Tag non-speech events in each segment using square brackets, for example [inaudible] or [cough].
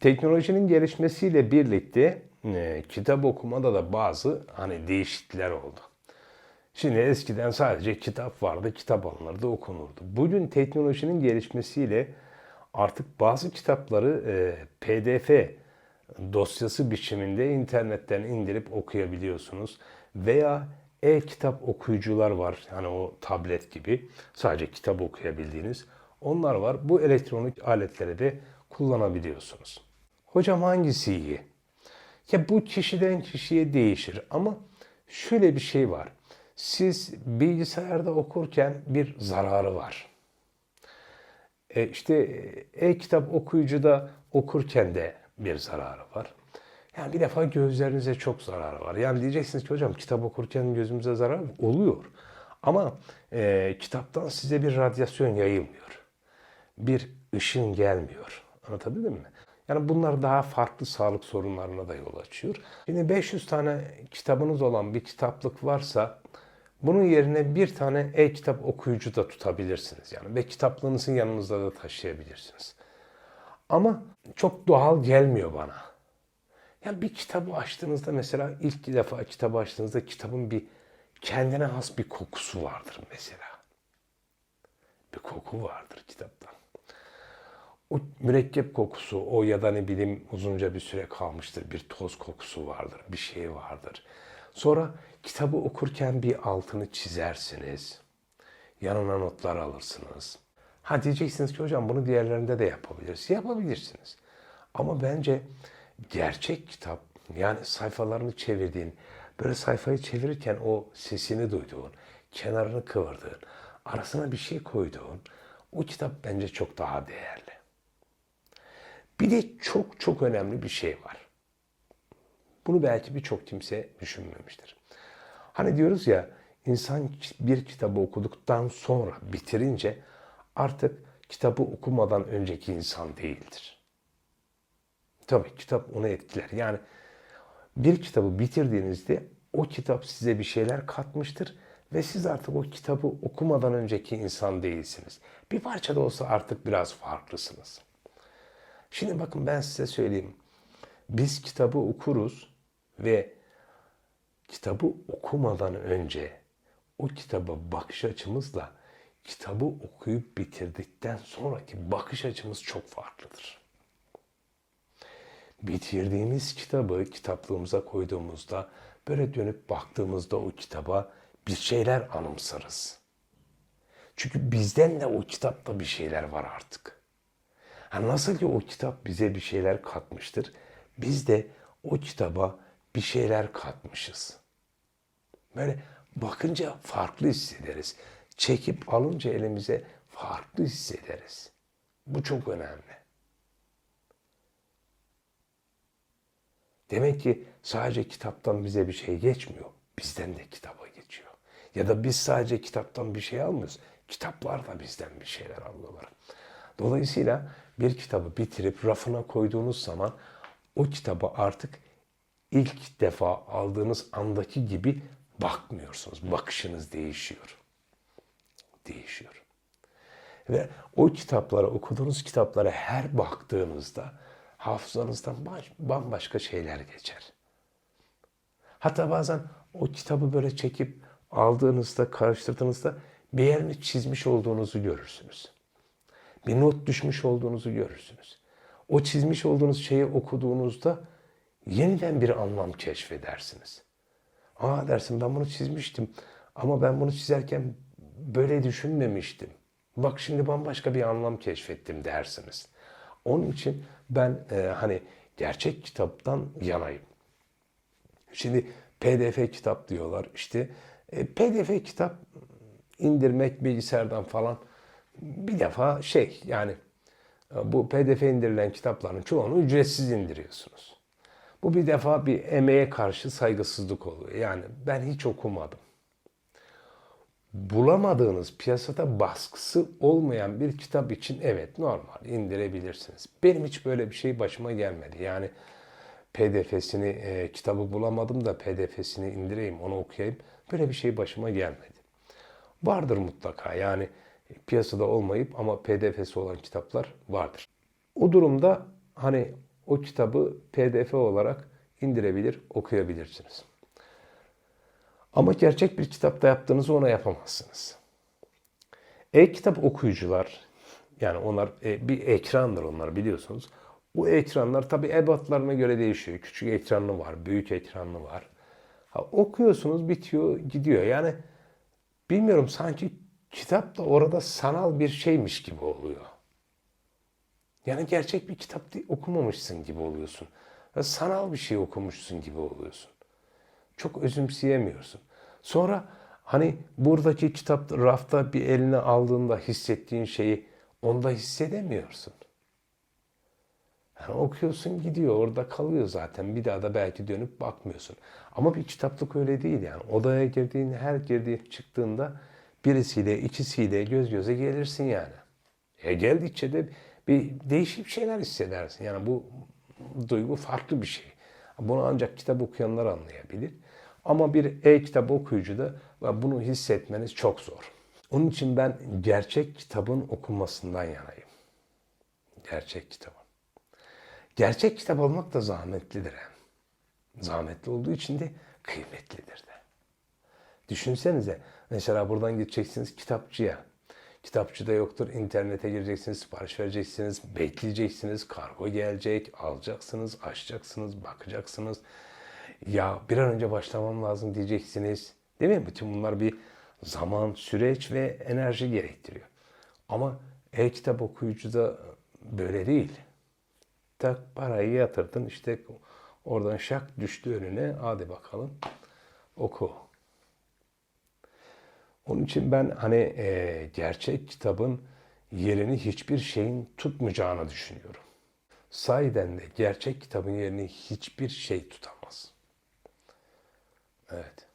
teknolojinin gelişmesiyle birlikte e, kitap okumada da bazı hani değişiklikler oldu. Şimdi eskiden sadece kitap vardı, kitap alınırdı, okunurdu. Bugün teknolojinin gelişmesiyle artık bazı kitapları e, PDF dosyası biçiminde internetten indirip okuyabiliyorsunuz. Veya e-kitap okuyucular var. Hani o tablet gibi sadece kitap okuyabildiğiniz. Onlar var. Bu elektronik aletleri de kullanabiliyorsunuz. Hocam hangisi iyi? Ya bu kişiden kişiye değişir ama şöyle bir şey var. Siz bilgisayarda okurken bir zararı var. E işte e-kitap okuyucuda okurken de bir zararı var. Yani bir defa gözlerinize çok zararı var. Yani diyeceksiniz ki hocam kitap okurken gözümüze zarar oluyor. Ama e, kitaptan size bir radyasyon yayılmıyor. Bir ışın gelmiyor. Anlatabildim mi? Yani bunlar daha farklı sağlık sorunlarına da yol açıyor. Şimdi 500 tane kitabınız olan bir kitaplık varsa bunun yerine bir tane e-kitap okuyucu da tutabilirsiniz. Yani ve kitaplığınızın yanınızda da taşıyabilirsiniz. Ama çok doğal gelmiyor bana. Yani bir kitabı açtığınızda mesela ilk defa kitabı açtığınızda kitabın bir kendine has bir kokusu vardır mesela. Bir koku vardır kitaptan. O mürekkep kokusu, o ya da ne bileyim uzunca bir süre kalmıştır. Bir toz kokusu vardır, bir şey vardır. Sonra kitabı okurken bir altını çizersiniz. Yanına notlar alırsınız. Ha diyeceksiniz ki hocam bunu diğerlerinde de yapabiliriz. Yapabilirsiniz. Ama bence gerçek kitap yani sayfalarını çevirdiğin, böyle sayfayı çevirirken o sesini duyduğun, kenarını kıvırdığın, arasına bir şey koyduğun o kitap bence çok daha değerli. Bir de çok çok önemli bir şey var. Bunu belki birçok kimse düşünmemiştir. Hani diyoruz ya insan bir kitabı okuduktan sonra bitirince artık kitabı okumadan önceki insan değildir. Tabii kitap onu etkiler. Yani bir kitabı bitirdiğinizde o kitap size bir şeyler katmıştır ve siz artık o kitabı okumadan önceki insan değilsiniz. Bir parça da olsa artık biraz farklısınız. Şimdi bakın ben size söyleyeyim. Biz kitabı okuruz ve kitabı okumadan önce o kitaba bakış açımızla kitabı okuyup bitirdikten sonraki bakış açımız çok farklıdır. Bitirdiğimiz kitabı kitaplığımıza koyduğumuzda böyle dönüp baktığımızda o kitaba bir şeyler anımsarız. Çünkü bizden de o kitapta bir şeyler var artık. Ha nasıl ki o kitap bize bir şeyler katmıştır, biz de o kitaba bir şeyler katmışız. Böyle bakınca farklı hissederiz. Çekip alınca elimize farklı hissederiz. Bu çok önemli. Demek ki sadece kitaptan bize bir şey geçmiyor. Bizden de kitaba geçiyor. Ya da biz sadece kitaptan bir şey almıyoruz. Kitaplar da bizden bir şeyler alıyorlar. Dolayısıyla bir kitabı bitirip rafına koyduğunuz zaman o kitabı artık ilk defa aldığınız andaki gibi bakmıyorsunuz. Bakışınız değişiyor. Değişiyor. Ve o kitaplara, okuduğunuz kitaplara her baktığınızda hafızanızdan bambaşka şeyler geçer. Hatta bazen o kitabı böyle çekip aldığınızda, karıştırdığınızda bir yerini çizmiş olduğunuzu görürsünüz. Bir not düşmüş olduğunuzu görürsünüz. O çizmiş olduğunuz şeyi okuduğunuzda yeniden bir anlam keşfedersiniz. Aa dersin ben bunu çizmiştim ama ben bunu çizerken böyle düşünmemiştim. Bak şimdi bambaşka bir anlam keşfettim dersiniz. Onun için ben e, hani gerçek kitaptan yanayım. Şimdi PDF kitap diyorlar. İşte e, PDF kitap indirmek bilgisayardan falan bir defa şey yani e, bu PDF indirilen kitapların çoğunu ücretsiz indiriyorsunuz. Bu bir defa bir emeğe karşı saygısızlık oluyor. Yani ben hiç okumadım. Bulamadığınız piyasada baskısı olmayan bir kitap için evet normal indirebilirsiniz. Benim hiç böyle bir şey başıma gelmedi. Yani PDF'sini e, kitabı bulamadım da PDF'sini indireyim onu okuyayım. Böyle bir şey başıma gelmedi. Vardır mutlaka yani piyasada olmayıp ama PDF'si olan kitaplar vardır. O durumda hani o kitabı PDF olarak indirebilir, okuyabilirsiniz. Ama gerçek bir kitapta yaptığınızı ona yapamazsınız. E-kitap okuyucular, yani onlar e, bir ekrandır onlar biliyorsunuz. Bu ekranlar tabi ebatlarına göre değişiyor. Küçük ekranlı var, büyük ekranlı var. Ha, okuyorsunuz bitiyor gidiyor. Yani bilmiyorum sanki kitap da orada sanal bir şeymiş gibi oluyor. Yani gerçek bir kitap okumamışsın gibi oluyorsun. Sanal bir şey okumuşsun gibi oluyorsun. Çok özümseyemiyorsun. Sonra hani buradaki kitap rafta bir eline aldığında hissettiğin şeyi onda hissedemiyorsun. Yani okuyorsun gidiyor orada kalıyor zaten. Bir daha da belki dönüp bakmıyorsun. Ama bir kitaplık öyle değil yani. Odaya girdiğin her girdiğin çıktığında birisiyle ikisiyle göz göze gelirsin yani. E geldikçe de bir değişik şeyler hissedersin. Yani bu duygu farklı bir şey. Bunu ancak kitap okuyanlar anlayabilir. Ama bir e-kitap okuyucu da bunu hissetmeniz çok zor. Onun için ben gerçek kitabın okunmasından yanayım. Gerçek kitabın. Gerçek kitap almak da zahmetlidir. Zahmetli olduğu için de kıymetlidir de. Düşünsenize mesela buradan gideceksiniz kitapçıya. Kitapçıda yoktur. internete gireceksiniz, sipariş vereceksiniz, bekleyeceksiniz, kargo gelecek, alacaksınız, açacaksınız, bakacaksınız. Ya bir an önce başlamam lazım diyeceksiniz. Değil mi? Bütün bunlar bir zaman, süreç ve enerji gerektiriyor. Ama e-kitap okuyucuda böyle değil. Tak parayı yatırdın işte oradan şak düştü önüne. Hadi bakalım oku. Onun için ben hani e, gerçek kitabın yerini hiçbir şeyin tutmayacağını düşünüyorum. Sahiden de gerçek kitabın yerini hiçbir şey tutamaz. Evet.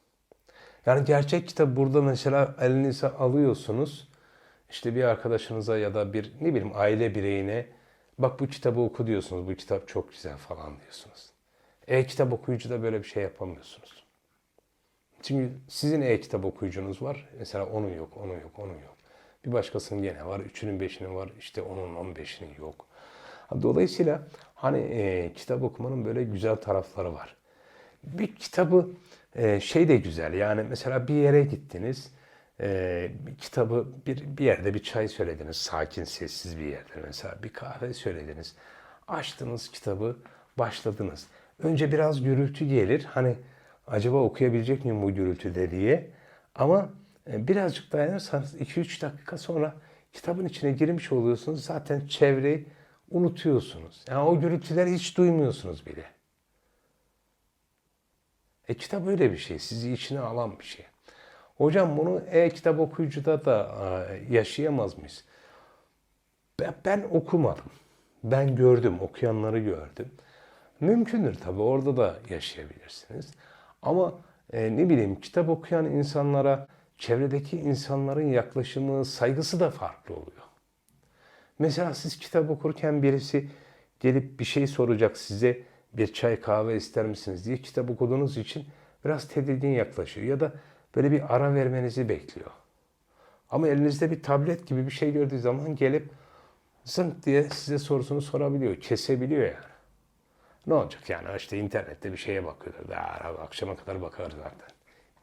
Yani gerçek kitap burada mesela elinize alıyorsunuz. İşte bir arkadaşınıza ya da bir ne bileyim aile bireyine bak bu kitabı oku diyorsunuz. Bu kitap çok güzel falan diyorsunuz. E-kitap okuyucuda böyle bir şey yapamıyorsunuz. Çünkü sizin e-kitap okuyucunuz var. Mesela onun yok, onun yok, onun yok. Bir başkasının gene var. Üçünün beşinin var. İşte onun on beşinin yok. Dolayısıyla hani e, kitap okumanın böyle güzel tarafları var. Bir kitabı e, şey de güzel. Yani mesela bir yere gittiniz. E, bir kitabı bir, bir yerde bir çay söylediniz. Sakin, sessiz bir yerde mesela. Bir kahve söylediniz. Açtınız kitabı, başladınız. Önce biraz gürültü gelir. Hani acaba okuyabilecek miyim bu gürültüde diye. Ama e, birazcık dayanırsanız 2-3 dakika sonra kitabın içine girmiş oluyorsunuz. Zaten çevreyi unutuyorsunuz. Yani o gürültüleri hiç duymuyorsunuz bile. E kitap öyle bir şey. Sizi içine alan bir şey. Hocam bunu e-kitap okuyucuda da yaşayamaz mıyız? Ben okumadım. Ben gördüm, okuyanları gördüm. Mümkündür tabii orada da yaşayabilirsiniz. Ama e, ne bileyim kitap okuyan insanlara çevredeki insanların yaklaşımı, saygısı da farklı oluyor. Mesela siz kitap okurken birisi gelip bir şey soracak size bir çay kahve ister misiniz diye kitap okuduğunuz için biraz tedirgin yaklaşıyor ya da böyle bir ara vermenizi bekliyor. Ama elinizde bir tablet gibi bir şey gördüğü zaman gelip zınk diye size sorusunu sorabiliyor, kesebiliyor yani. Ne olacak yani işte internette bir şeye bakıyordur. Daha akşama kadar bakar zaten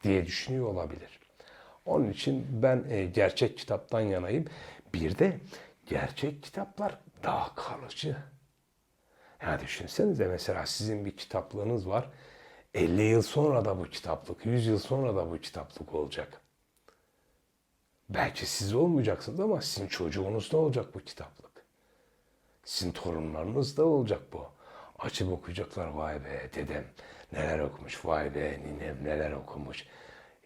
diye düşünüyor olabilir. Onun için ben e, gerçek kitaptan yanayım. Bir de gerçek kitaplar daha kalıcı. Yani düşünsenize mesela sizin bir kitaplığınız var. 50 yıl sonra da bu kitaplık, 100 yıl sonra da bu kitaplık olacak. Belki siz olmayacaksınız ama sizin çocuğunuz da olacak bu kitaplık. Sizin torunlarınız da olacak bu. Açıp okuyacaklar vay be dedem neler okumuş, vay be ninem neler okumuş.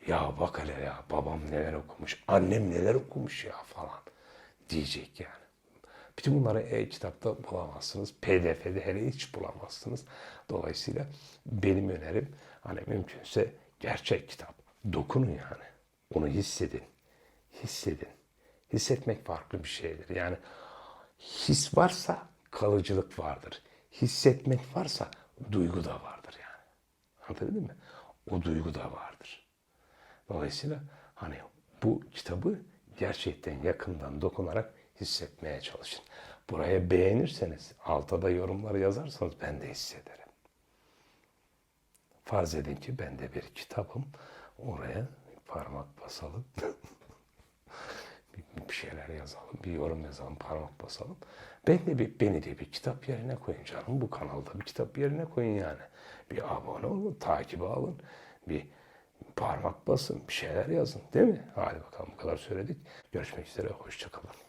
Ya bak hele ya babam neler okumuş, annem neler okumuş ya falan diyecek yani. Bütün bunları e-kitapta bulamazsınız. PDF'de hele hiç bulamazsınız. Dolayısıyla benim önerim hani mümkünse gerçek kitap. Dokunun yani. Onu hissedin. Hissedin. Hissetmek farklı bir şeydir. Yani his varsa kalıcılık vardır. Hissetmek varsa duygu da vardır yani. Anlatabildim mi? O duygu da vardır. Dolayısıyla hani bu kitabı gerçekten yakından dokunarak hissetmeye çalışın. Buraya beğenirseniz, alta da yorumları yazarsanız ben de hissederim. Farz edin ki ben de bir kitabım. Oraya parmak basalım. [laughs] bir, şeyler yazalım, bir yorum yazalım, parmak basalım. Ben de bir, beni de bir kitap yerine koyun canım. Bu kanalda bir kitap yerine koyun yani. Bir abone olun, takibi alın. Bir parmak basın, bir şeyler yazın değil mi? Hadi bakalım bu kadar söyledik. Görüşmek üzere, hoşçakalın.